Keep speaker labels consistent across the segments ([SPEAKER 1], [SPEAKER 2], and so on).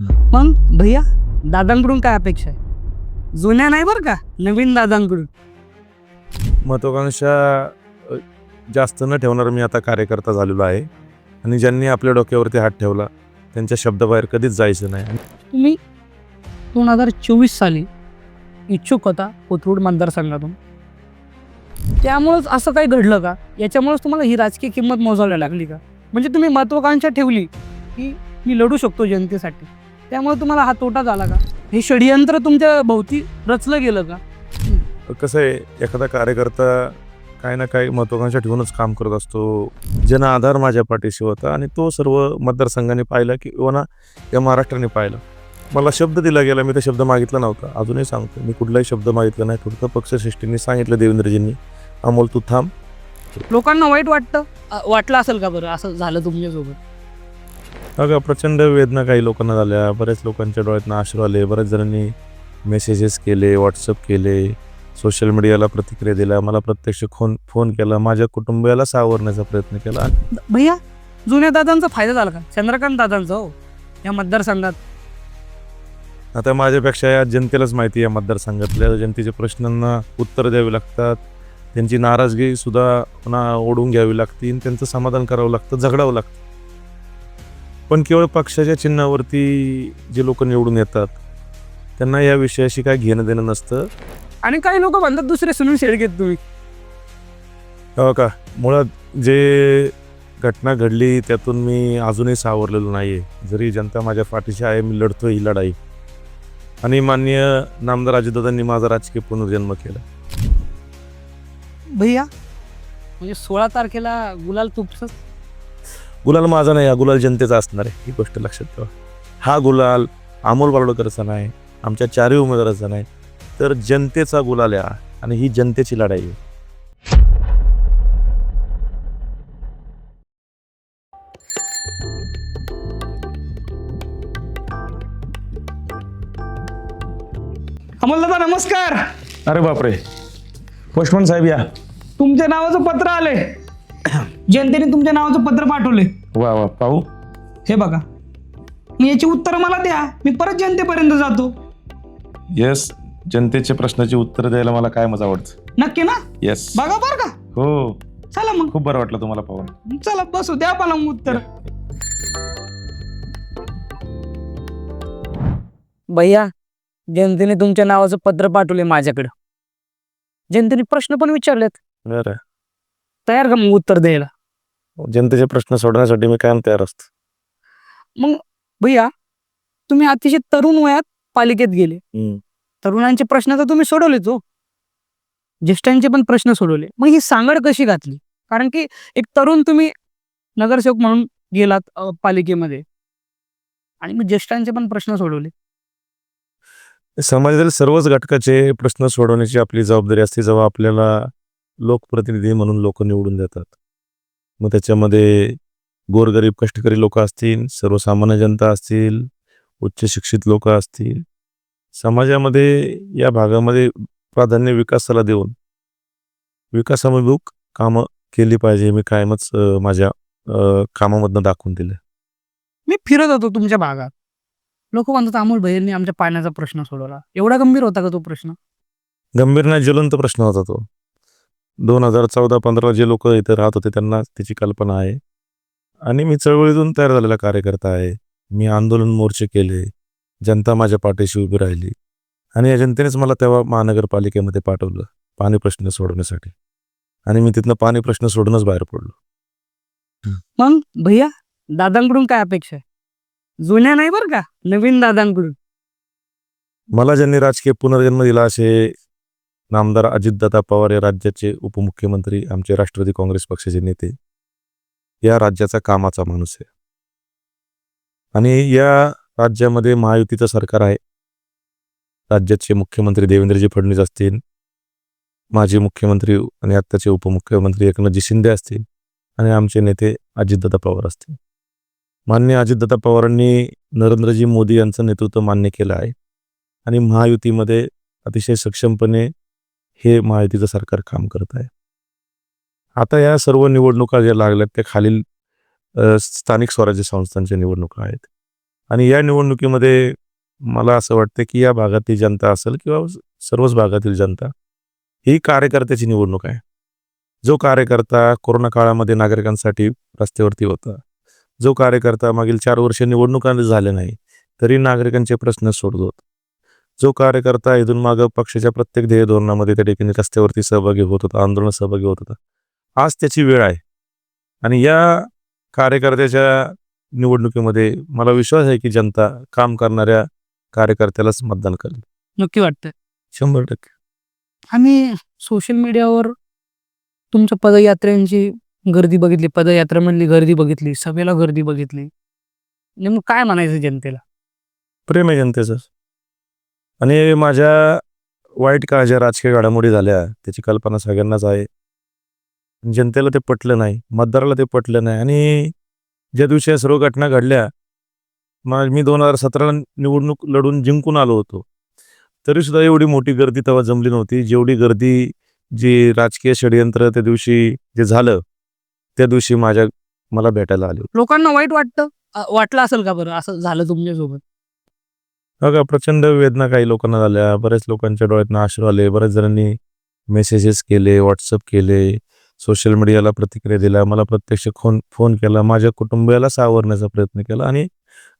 [SPEAKER 1] मग भैया दादांकडून काय अपेक्षा आहे? जुन्या नाही बरं का नवीन दादांकडून?
[SPEAKER 2] महत्वाकांक्षा जास्त न ठेवणार मी आता कार्यकर्ता झालेलो आहे. आणि ज्यांनी आपल्या डोक्यावरती हात ठेवला त्यांच्या शब्दाबाहेर कधीच जायचं नाही.
[SPEAKER 1] तुम्ही दोन हजार चोवीस साली इच्छुक होता कोथरूड मतदारसंघातून त्यामुळंच असं काही घडलं का? याच्यामुळेच तुम्हाला ही राजकीय किंमत मोजायला लागली का? म्हणजे तुम्ही महत्वाकांक्षा ठेवली की मी लढू शकतो जनतेसाठी. त्यामुळे तुम्हाला हा तोटा झाला का? हे षडयंत्र तुमच्या भोवती रचलं गेलं का?
[SPEAKER 2] कसं आहे एखादा कार्यकर्ता काही ना काही महत्वाकांक्षा ठेवूनच काम करत असतो. जन आधार माझ्या पाठीशी होता आणि तो सर्व मतदारसंघाने पाहिला किंवा ना या महाराष्ट्राने पाहिलं. मला शब्द दिला गेला मी तो शब्द मागितला नव्हता. अजूनही सांगतो मी कुठलाही शब्द मागितला नाही फक्त पक्षश्रेष्ठींनी सांगितलं देवेंद्रजींनी. अमोल तू थांब.
[SPEAKER 1] लोकांना वाईट वाटतं? वाटलं असेल का बरं? असं झालं तुमच्यासोबत?
[SPEAKER 2] अगं प्रचंड वेदना काही लोकांना झाल्या. बऱ्याच लोकांच्या डोळ्यातनं अश्रू आले. बऱ्याच जणांनी मेसेजेस केले व्हॉट्सअप केले सोशल मीडियाला प्रतिक्रिया दिल्या. मला प्रत्यक्ष फोन फोन केला. माझ्या कुटुंबियाला सावरण्याचा प्रयत्न केला.
[SPEAKER 1] भैया जुन्या दादांचा फायदा झाला का? चंद्रकांत दादांचा हो. या मतदारसंघात.
[SPEAKER 2] आता माझ्यापेक्षा या जनतेलाच माहिती आहे मतदारसंघातल्या. जनतेच्या प्रश्नांना उत्तर द्यावी लागतात. त्यांची नाराजगी सुद्धा पुन्हा ओढून घ्यावी लागते. त्यांचं समाधान करावं लागतं झगडावं लागतं. पण केवळ पक्षाच्या चिन्हावरती जे लोक निवडून येतात त्यांना या विषयाशी काय घेणं देणं नसतं.
[SPEAKER 1] आणि काही लोक म्हणतात दुसरे सुनील शेळकेत तुम्ही.
[SPEAKER 2] हो का? मुळात जे घटना घडली त्यातून मी अजूनही सावरलेलो नाही आहे जरी जनता माझ्या पाठीशी आहे मी लढतोय ही लढाई. आणि माननीय नामदार अजितदादांनी माझा राजकीय पुनर्जन्म केला.
[SPEAKER 1] भैया? म्हणजे सोळा तारखेला गुलाल तुमचं
[SPEAKER 2] गुलाल माझा नाही हा गुलाल जनतेचा असणार आहे. ही गोष्ट लक्षात ठेवा. हा गुलाल अमोल बारडोकरचा नाही आमच्या चारही उमेदवाराचा नाही. तर जनतेचा गुलाल आहे. आणि ही जनतेची लढाई आहे.
[SPEAKER 1] अमोल दादा नमस्कार.
[SPEAKER 3] अरे बापरे. पोस्टमन साहेब या.
[SPEAKER 1] तुमच्या नावाचं पत्र आले जनतेने तुमच्या नावाचं पत्र पाठवले
[SPEAKER 3] वा वा पाहू.
[SPEAKER 1] हे बघा. मी याची उत्तर मला द्या. मी परत जनतेपर्यंत जातो.
[SPEAKER 3] येस जनतेच्या प्रश्नाची उत्तर द्यायला मला काय मजा आवडतं?
[SPEAKER 1] नक्की ना?
[SPEAKER 3] येस
[SPEAKER 1] बघा बरं का.
[SPEAKER 3] हो.
[SPEAKER 1] चला मग.
[SPEAKER 3] खूप बरं वाटलं तुम्हाला पाहून.
[SPEAKER 1] चला बसू. द्या मला मग उत्तर. भैया जनतेने तुमच्या नावाचं पत्र पाठवले माझ्याकडं. जनतेने प्रश्न पण विचारलेत.
[SPEAKER 2] बरं.
[SPEAKER 1] तयार का मग उत्तर द्यायला?
[SPEAKER 2] जनतेचे प्रश्न सोडवण्यासाठी मी कायम तयार असतो.
[SPEAKER 1] भैया तुम्ही अतिशय तरुण वयात पालिकेत गेले.
[SPEAKER 2] हम्म.
[SPEAKER 1] तरुणांचे प्रश्न तर तुम्ही सोडवलेच हो. ज्येष्ठांचे पण प्रश्न सोडवले. मग ही सांगड कशी घातली? कारण की एक तरुण तुम्ही नगरसेवक म्हणून गेलात अ, पालिकेमध्ये. आणि मग ज्येष्ठांचे पण प्रश्न सोडवले.
[SPEAKER 2] समाजातील सर्वच घटकाचे प्रश्न सोडवण्याची आपली जबाबदारी असते जेव्हा आपल्याला लोकप्रतिनिधी म्हणून लोक निवडून देतात. मग त्याच्यामध्ये गोरगरीब कष्टकरी लोक असतील सर्वसामान्य जनता असतील उच्च शिक्षित लोक असतील. समाजामध्ये या भागामध्ये प्राधान्य विकासाला देऊन विकासाभिमुख कामं केली पाहिजे मी कायमच माझ्या कामामधनं दाखवून दिलं
[SPEAKER 1] मी फिरत होतो तुमच्या भागात. लोक म्हणतात अमोल भैयांनी आमच्या पाण्याचा प्रश्न सोडवला. एवढा गंभीर होता का तो प्रश्न?
[SPEAKER 2] गंभीर नाही ज्वलंत प्रश्न होता तो. दोन हजार चौदा पंधरा जे लोक इथे राहत होते त्यांना त्याची कल्पना आहे. आणि मी चळवळीतून तयार झालेला कार्यकर्ता आहे. मी आंदोलन मोर्चे केले. जनता माझ्या पाठीशी उभी राहिली. आणि या जनतेनेच मला तेव्हा महानगरपालिकेमध्ये पाठवलं पाणी प्रश्न सोडवण्यासाठी. आणि मी तिथनं पाणी प्रश्न सोडूनच बाहेर पडलो.
[SPEAKER 1] मग भैया दादांकडून काय अपेक्षा आहे? जुन्या नाही बरं का? नवीन दादांकडून.
[SPEAKER 2] मला ज्यांनी राजकीय पुनर्जन्म दिला असे नामदार अजितदादा पवार या राज्याचे उपमुख्यमंत्री आमचे राष्ट्रवादी काँग्रेस पक्षाचे नेते. या राज्याचा कामाचा माणूस आहे. आणि या राज्यामध्ये महायुतीचं सरकार आहे. राज्याचे मुख्यमंत्री देवेंद्रजी फडणवीस असतील माजी मुख्यमंत्री आणि आत्ताचे उपमुख्यमंत्री एकनाथजी शिंदे असतील आणि आमचे नेते अजितदादा पवार असतील. मान्य अजितदादा पवारांनी नरेंद्रजी मोदी यांचं नेतृत्व मान्य केलं आहे. आणि महायुतीमध्ये अतिशय सक्षमपणे हे महायुतीचं सरकार काम करत आहे. आता या सर्व निवडणुका ज्या लागल्यात त्या खालील स्थानिक स्वराज्य संस्थांच्या निवडणुका आहेत. आणि या निवडणुकीमध्ये मला असं वाटतं की या भागातील जनता असेल किंवा सर्वच भागातील जनता ही कार्यकर्त्याची निवडणूक आहे. जो कार्यकर्ता कोरोना काळामध्ये नागरिकांसाठी रस्त्यावरती होता जो कार्यकर्ता मागील चार वर्ष निवडणुकांमध्ये झाले नाही तरी नागरिकांचे प्रश्न सोडत होता जो कार्यकर्ता इथून मागं पक्षाच्या प्रत्येक ध्येय धोरणामध्ये त्या ठिकाणी रस्त्यावरती सहभागी होत होता आंदोलनात सहभागी होत होता. आज त्याची वेळ आहे. आणि या कार्यकर्त्याच्या निवडणुकीमध्ये मला विश्वास आहे की जनता काम करणाऱ्या कार्यकर्त्यालाच मतदान करेल.
[SPEAKER 1] नक्की वाटतंय.
[SPEAKER 2] शंभर टक्के.
[SPEAKER 1] आम्ही सोशल मीडियावर तुमच्या पदयात्रेंची गर्दी बघितली पदयात्रेमधली गर्दी बघितली सभेला गर्दी बघितली. नेमकं काय म्हणायचं जनतेला?
[SPEAKER 2] प्रेम आहे जनतेचं. आणि माझ्या वाईट काळ ज्या राजकीय घडामोडी झाल्या. त्याची कल्पना सगळ्यांनाच आहे. जनतेला ते पटलं नाही मतदाराला ते पटलं नाही. आणि ज्या दिवशी या सर्व घटना घडल्या मग मी दोन हजार सतराला निवडणूक लढून जिंकून आलो होतो. तरी सुद्धा एवढी मोठी गर्दी तेव्हा जमली नव्हती. जेवढी गर्दी जी राजकीय षडयंत्र त्या दिवशी जे झालं त्या दिवशी माझ्या मला भेटायला आले
[SPEAKER 1] लोकांना वाईट वाटतं? वाटलं असेल का बरं? असं झालं तुमच्यासोबत?
[SPEAKER 2] बघा प्रचंड वेदना काही लोकांना झाल्या. बऱ्याच लोकांच्या डोळ्यातनं आश्रू आले. बऱ्याच जणांनी मेसेजेस केले व्हॉट्सअप केले सोशल मीडियाला प्रतिक्रिया दिल्या. मला प्रत्यक्ष फोन फोन केला. माझ्या कुटुंबियाला सावरण्याचा प्रयत्न केला. आणि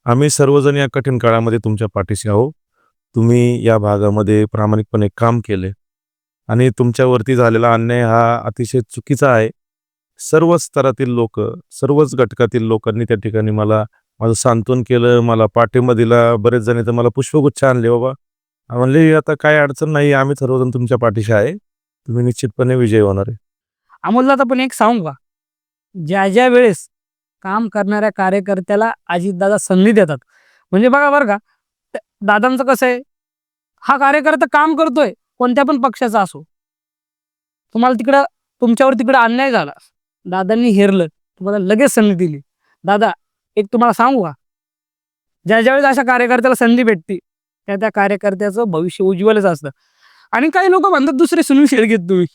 [SPEAKER 2] आम्ही सर्वजण या कठीण काळामध्ये तुमच्या पाठीशी आहो तुम्ही या भागामध्ये प्रामाणिकपणे काम केले. आणि तुमच्यावरती झालेला अन्याय हा अतिशय चुकीचा आहे. सर्व स्तरातील लोक सर्वच घटकातील लोकांनी त्या ठिकाणी मला माझं सांत्वन केलं मला पाठिंबा दिला बरेच जण तर मला पुष्पगुच्छ आणले बाबा. म्हणले आता काय अडचण नाही आम्ही सर्वजण तुमच्या पाठीशी आहे. तुम्ही निश्चितपणे विजय होणार आहे.
[SPEAKER 1] अमोलला तर पण एक सांगू का? ज्या ज्या वेळेस काम करणाऱ्या कार्यकर्त्याला अजितदादा संधी देतात. म्हणजे बघा बरं का दादांचं कसं आहे? हा कार्यकर्ता काम करतोय कोणत्या पण पक्षाचा असो. तुम्हाला तिकडं तुमच्यावर तिकडं अन्याय झाला. दादांनी हेरलं तुम्हाला लगेच संधी दिली. दादा एक तुम्हाला सांगू का? ज्या ज्यावेळेस अशा कार्यकर्त्याला संधी भेटते त्या त्या कार्यकर्त्याचं भविष्य उज्ज्वलच असतं. आणि काही लोक म्हणतात दुसरे सुनील शेळकेत तुम्ही.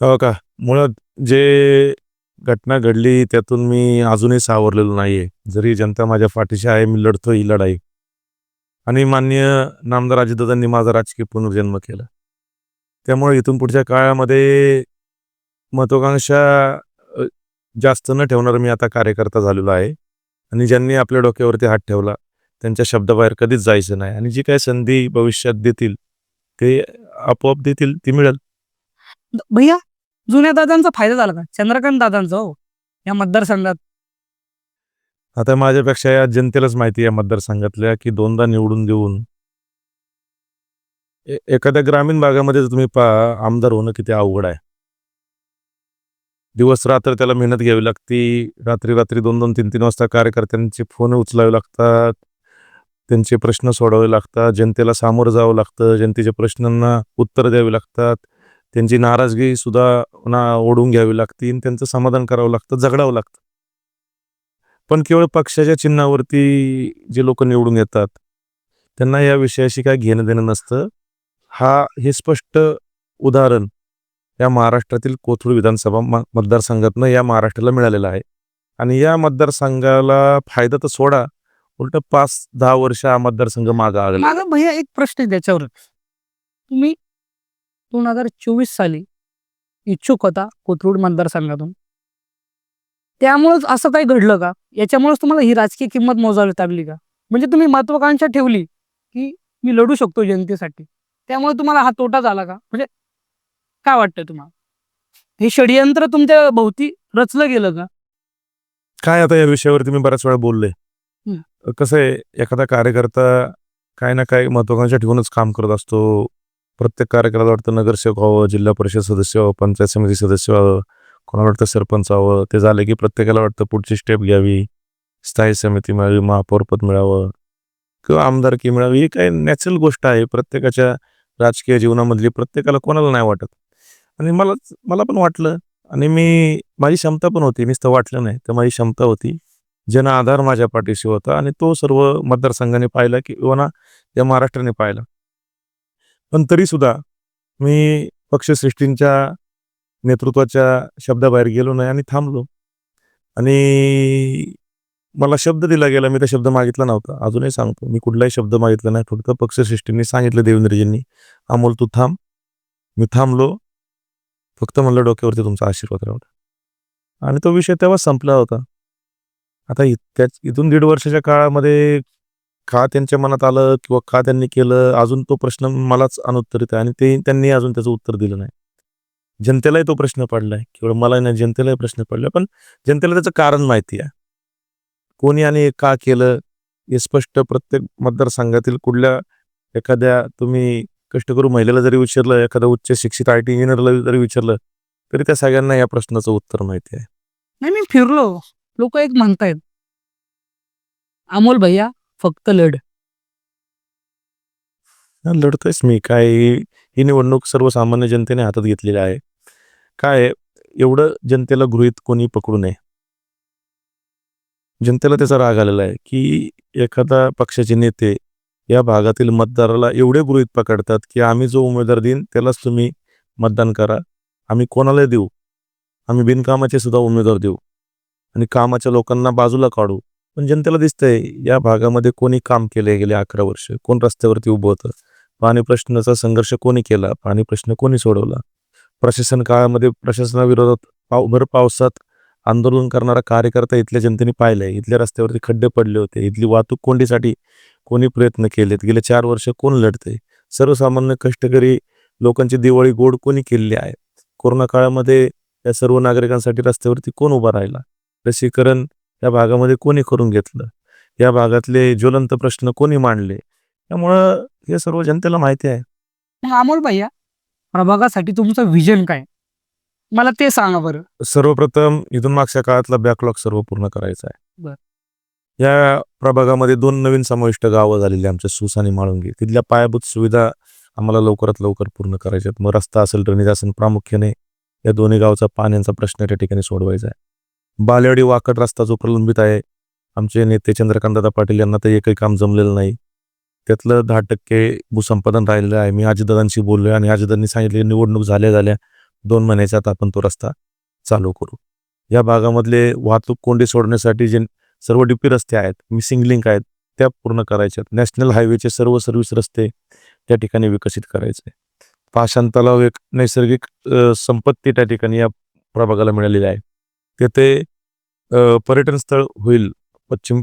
[SPEAKER 2] हो का? मुळात जे घटना घडली त्यातून मी अजूनही सावरलेलो नाहीये. जरी जनता माझ्या पाठीशी आहे मी लढतो ही लढाई. आणि मान्य नामदार अजितदादांनी माझा राजकीय पुनर्जन्म केला. त्यामुळे इथून पुढच्या काळामध्ये महत्वाकांक्षा जास्त न ठेवणार मी आता कार्यकर्ता झालेलो आहे. आणि ज्यांनी आपल्या डोक्यावरती हात ठेवला त्यांच्या शब्दाबाहेर कधीच जायचं नाही. आणि जी काही संधी भविष्यात देतील ते आपोआप देतील ती मिळेल.
[SPEAKER 1] भैया जुन्या दादांचा फायदा झाला का? चंद्रकांत दादांचा हो या मतदारसंघात.
[SPEAKER 2] आता माझ्यापेक्षा या जनतेलाच माहिती आहे मतदारसंघातल्या की दोनदा निवडून देऊन एखाद्या ग्रामीण भागामध्ये जर तुम्ही पहा आमदार होणं किती अवघड आहे. दिवस रात्र त्याला मेहनत घ्यावी लागती. रात्री रात्री दोन दोन तीन तीन वाजता कार्यकर्त्यांचे फोन उचलावे लागतात. त्यांचे प्रश्न सोडावे लागतात. जनतेला सामोरं जावं लागतं. जनतेच्या प्रश्नांना उत्तर द्यावी लागतात. त्यांची नाराजगी सुद्धा ना ओढून घ्यावी लागते आणि त्यांचं समाधान करावं लागतं झगडावं लागतं. पण केवळ पक्षाच्या चिन्हावरती जे लोक निवडून येतात त्यांना या विषयाशी काय घेणं देणं नसतं. हा हे स्पष्ट उदाहरण या महाराष्ट्रातील कोथरूड विधानसभा मतदारसंघातनं या महाराष्ट्राला मिळालेलं आहे. आणि या मतदारसंघाला फायदा तर सोडा उलट पाच दहा वर्ष हा मतदारसंघ मागा आला
[SPEAKER 1] माझा भैया एक प्रश्न आहे त्याच्यावर. तुम्ही दोन हजार चोवीस साली इच्छुक होता कोथरूड मतदारसंघातून. त्यामुळेच असं काही घडलं का? याच्यामुळेच तुम्हाला ही राजकीय किंमत मोजावी लागली का? म्हणजे तुम्ही महत्वाकांक्षा ठेवली की मी लढू शकतो जनतेसाठी. त्यामुळे तुम्हाला हा तोटा झाला का? म्हणजे काय वाटतं तुम्हाला? हे षडयंत्र तुमच्या भोवती रचलं गेलं का?
[SPEAKER 2] काय आता या विषयावरती मी बऱ्याच वेळा बोलले. कसं आहे एखादा कार्यकर्ता काय ना काय महत्वाकांक्षा ठेवूनच काम करत असतो. प्रत्येक कार्यकर्त्याला वाटतं नगरसेवक व्हावं जिल्हा परिषद सदस्य व्हावं पंचायत समिती सदस्य व्हावं कोणाला वाटतं सरपंच व्हावं. ते झाले की प्रत्येकाला वाटतं पुढची स्टेप घ्यावी. स्थायी समिती मिळावी महापौरपद मिळावं. किंवा आमदारकी मिळावी. ही काही नॅचरल गोष्ट आहे. प्रत्येकाच्या राजकीय जीवनामधली प्रत्येकाला कोणाला नाही वाटत. आणि मला मला पण वाटलं आणि मी माझी क्षमता पण होती नुसतं वाटलं नाही तर माझी क्षमता होती. जन आधार माझ्या पाठीशी होता आणि तो सर्व मतदारसंघाने पाहिला किंवा ना या महाराष्ट्राने पाहिला. पण तरी सुद्धा मी पक्षश्रेष्ठींच्या नेतृत्वाच्या शब्दाबाहेर गेलो नाही आणि थांबलो. आणि मला शब्द दिला गेला मी त्या शब्द मागितला नव्हता. अजूनही सांगतो मी कुठलाही शब्द मागितला नाही फक्त पक्षश्रेष्ठींनी सांगितलं देवेंद्रजींनी. अमोल तू थांब. मी थांबलो. फक्त म्हणलं डोक्यावरती तुमचा आशीर्वाद राहू आणि तो विषय तेव्हा संपला होता. आता इतक्या इथून दीड वर्षाच्या काळामध्ये का त्यांच्या मनात आलं किंवा का त्यांनी केलं अजून तो प्रश्न मलाच अनुत्तरित आहे आणि ते त्यांनी अजून त्याचं उत्तर दिलं नाही. जनतेलाही तो प्रश्न पडलाय केवळ मला नाही जनतेलाही प्रश्न पडलाय पण जनतेला त्याचं कारण माहिती आहे. कोणी आणि का केलं हे स्पष्ट प्रत्येक मतदारसंघातील कुठल्या एखाद्या तुम्ही कष्टकरू महिलेला जरी विचारलं एखाद्या उच्च शिक्षित आय टी इंजिनियरला जरी विचारलं तरी त्या सगळ्यांना या प्रश्नाचं उत्तर माहिती आहे.
[SPEAKER 1] नाही मी फिरलो. लोक एक म्हणतायत अमोल भैया फक्त लढ.
[SPEAKER 2] लढतोयच मी. काय ही- निवडणूक सर्वसामान्य जनतेने हातात घेतलेली आहे. काय एवढं जनतेला गृहीत कोणी पकडू नये. जनतेला त्याचा राग आलेला आहे की एखादा पक्षाचे नेते या भागातील मतदाराला एवढे गृहित पकडतात की आम्ही जो उमेदवार देईन त्यालाच तुम्ही मतदान करा. आम्ही कोणाला देऊ. आम्ही बिनकामाचे सुद्धा उमेदवार देऊ. आणि कामाच्या लोकांना बाजूला काढू. पण जनतेला दिसतंय या भागामध्ये कोणी काम केले गेले अकरा वर्ष? कोण रस्त्यावरती उभं होतं? पाणी प्रश्नाचा संघर्ष कोणी केला? पाणी प्रश्न कोणी सोडवला? प्रशासन काळामध्ये प्रशासनाविरोधात पाव भर पावसात आंदोलन करणारा कार्यकर्ता इथल्या जनतेने पाहिलंय. इथल्या रस्त्यावरती खड्डे पडले होते. इथली वाहतूक कोंडीसाठी कोणी प्रयत्न केलेत? गेले चार वर्ष कोण लढते सर्वसामान्य कष्टकरी लोकांची दिवाळी गोड कोणी केलेली आहे? कोरोना काळामध्ये या सर्व नागरिकांसाठी रस्त्यावरती कोण उभा राहिला? लसीकरण या भागामध्ये कोणी करून घेतलं? या भागातले ज्वलंत प्रश्न कोणी मांडले? त्यामुळं हे सर्व जनतेला माहिती आहे.
[SPEAKER 1] अमोल भैया प्रभागासाठी तुमचं विजन काय? मला ते सांगा बरं.
[SPEAKER 2] सर्वप्रथम इथून मागच्या काळातला बॅकलॉग सर्व पूर्ण करायचा आहे.
[SPEAKER 1] बर.
[SPEAKER 2] या प्रभागामध्ये दोन नवीन समाविष्ट गावं झालेली आमच्या सुस आणि माळुंगी. तिथल्या पायाभूत सुविधा आम्हाला लवकरात लवकर पूर्ण करायच्या आहेत मग रस्ता असेल ड्रेनेज असेल प्रामुख्याने या दोन्ही गावचा पाण्याचा प्रश्न त्या ठिकाणी सोडवायचा आहे. बालेवाडी वाकड रस्ता जो प्रलंबित आहे आमचे नेते चंद्रकांतदादा पाटील यांना तर एकही काम जमलेलं नाही. त्यातलं दहा टक्के भूसंपादन राहिलेलं आहे. मी अजितदादांशी बोललोय आणि अजितदादांनी सांगितले निवडणूक झाल्या झाल्या दोन महिन्याच्या आत आपण तो रस्ता चालू करू. या भागामधले वाहतूक कोंडी सोडण्यासाठी जे सर्व डीपी रस्ते आहेत मिसिंग लिंक आहेत त्या पूर्ण करायच्यात. नॅशनल हायवेचे सर्व सर्व्हिस रस्ते त्या ठिकाणी विकसित करायचे. पाषाण तलाव एक नैसर्गिक संपत्ती त्या ठिकाणी या प्रभागाला मिळालेली आहे. तेथे पर्यटन स्थळ होईल पश्चिम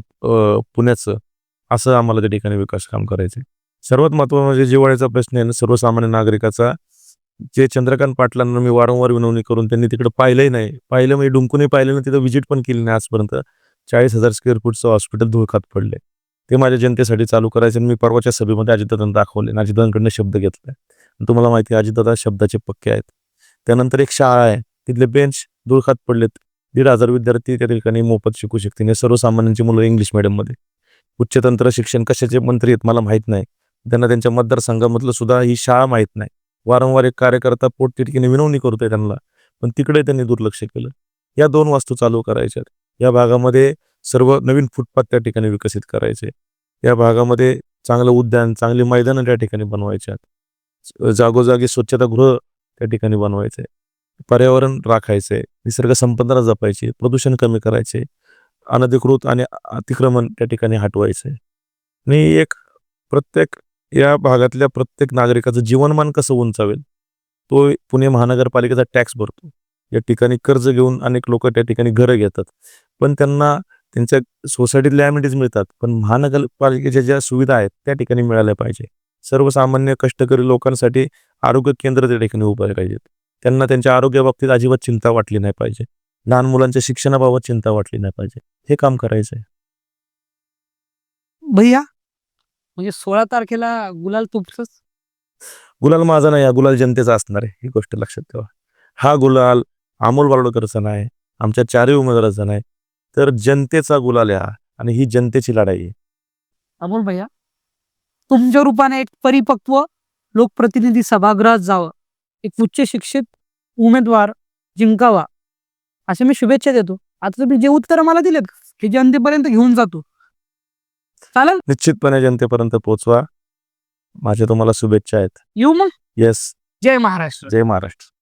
[SPEAKER 2] पुण्याचं असं आम्हाला त्या ठिकाणी विकास काम करायचं सर्वात महत्त्वाचं म्हणजे जिवाळ्याचा प्रश्न आहे ना सर्वसामान्य नागरिकाचा जे चंद्रकांत पाटलांना मी वारंवार विनवणी करून त्यांनी तिकडे पाहिलंही नाही. पाहिलं म्हणजे डुंकूनही पाहिलं नाही तिथं व्हिजिट पण केली नाही आजपर्यंत. चाळीस हजार स्क्वेअर फूटचं हॉस्पिटल धुळखात पडले ते माझ्या जनतेसाठी चालू करायचे आणि मी परवाच्या सभेमध्ये अजितदादांना दाखवले आणि अजितदादांकडनं शब्द घेतलाय तुम्हाला माहिती आहे अजितदादा शब्दाचे पक्के आहेत. त्यानंतर एक शाळा आहे. तिथले बेंच धुळखात पडलेत. दीड हजार विद्यार्थी त्या ठिकाणी मोफत शिकू शकतील. सर्वसामान्यांची मुलं इंग्लिश मिडियममध्ये उच्चतंत्र शिक्षण कशाचे मंत्री आहेत मला माहीत नाही. त्यांना त्यांच्या मतदारसंघामधलं सुद्धा ही शाळा माहीत नाही. वारंवार एक कार्यकर्ता पोटतिडकीने विनवणी करतोय त्यांना. पण तिकडे त्यांनी दुर्लक्ष केलं. या दोन वास्तू चालू करायच्या या भागामध्ये सर्व नवीन फुटपाथ त्या ठिकाणी विकसित करायचे. या भागामध्ये चांगलं उद्यान चांगली मैदानं त्या ठिकाणी बनवायच्यात जागोजागी स्वच्छतागृह त्या ठिकाणी बनवायचे. पर्यावरण राखायचे. निसर्ग संपदा जपायची. प्रदूषण कमी करायचे. अनधिकृत आणि अतिक्रमण त्या ठिकाणी हटवायचे. आणि एक प्रत्येक या भागातल्या प्रत्येक नागरिकाचं जीवनमान कसं उंचावेल? तो पुणे महानगरपालिकेचा टॅक्स भरतो. या ठिकाणी कर्ज घेऊन अनेक लोक त्या ठिकाणी घरं घेतात. पण त्यांना त्यांच्या सोसायटीतल्या ॲमिनिटीज मिळतात. पण महानगरपालिकेच्या ज्या सुविधा आहेत त्या ठिकाणी मिळाल्या पाहिजे. सर्वसामान्य कष्टकरी लोकांसाठी आरोग्य केंद्र त्या ठिकाणी उभं पाहिजेत. त्यांना त्यांच्या आरोग्याबाबतीत अजिबात चिंता वाटली नाही पाहिजे. लहान मुलांच्या शिक्षणाबाबत चिंता वाटली नाही पाहिजे. हे काम करायचं आहे
[SPEAKER 1] भैया? म्हणजे सोळा तारखेला गुलाल तुमचंच?
[SPEAKER 2] गुलाल माझा नाही हा गुलाल जनतेचा असणार आहे. ही गोष्ट लक्षात ठेवा. हा गुलाल अमोल बारोडकरचा नाही आमच्या चारही उमेदवाराचा नाही. तर जनतेचा गुलाल आहे हा आणि ही जनतेची लढाई आहे.
[SPEAKER 1] अमोल भैया तुमच्या रूपाने एक परिपक्व लोकप्रतिनिधी सभागृहात जावं एक उच्च शिक्षित उमेदवार जिंकावा असे मी शुभेच्छा देतो. आता तुम्ही जे उत्तर मला दिलेत हे जनतेपर्यंत घेऊन जातो. चालेल?
[SPEAKER 2] निश्चितपणे जनतेपर्यंत पोहोचवा. माझ्या तुम्हाला शुभेच्छा आहेत.
[SPEAKER 1] येऊ मग?
[SPEAKER 2] येस
[SPEAKER 1] जय महाराष्ट्र.
[SPEAKER 2] जय महाराष्ट्र.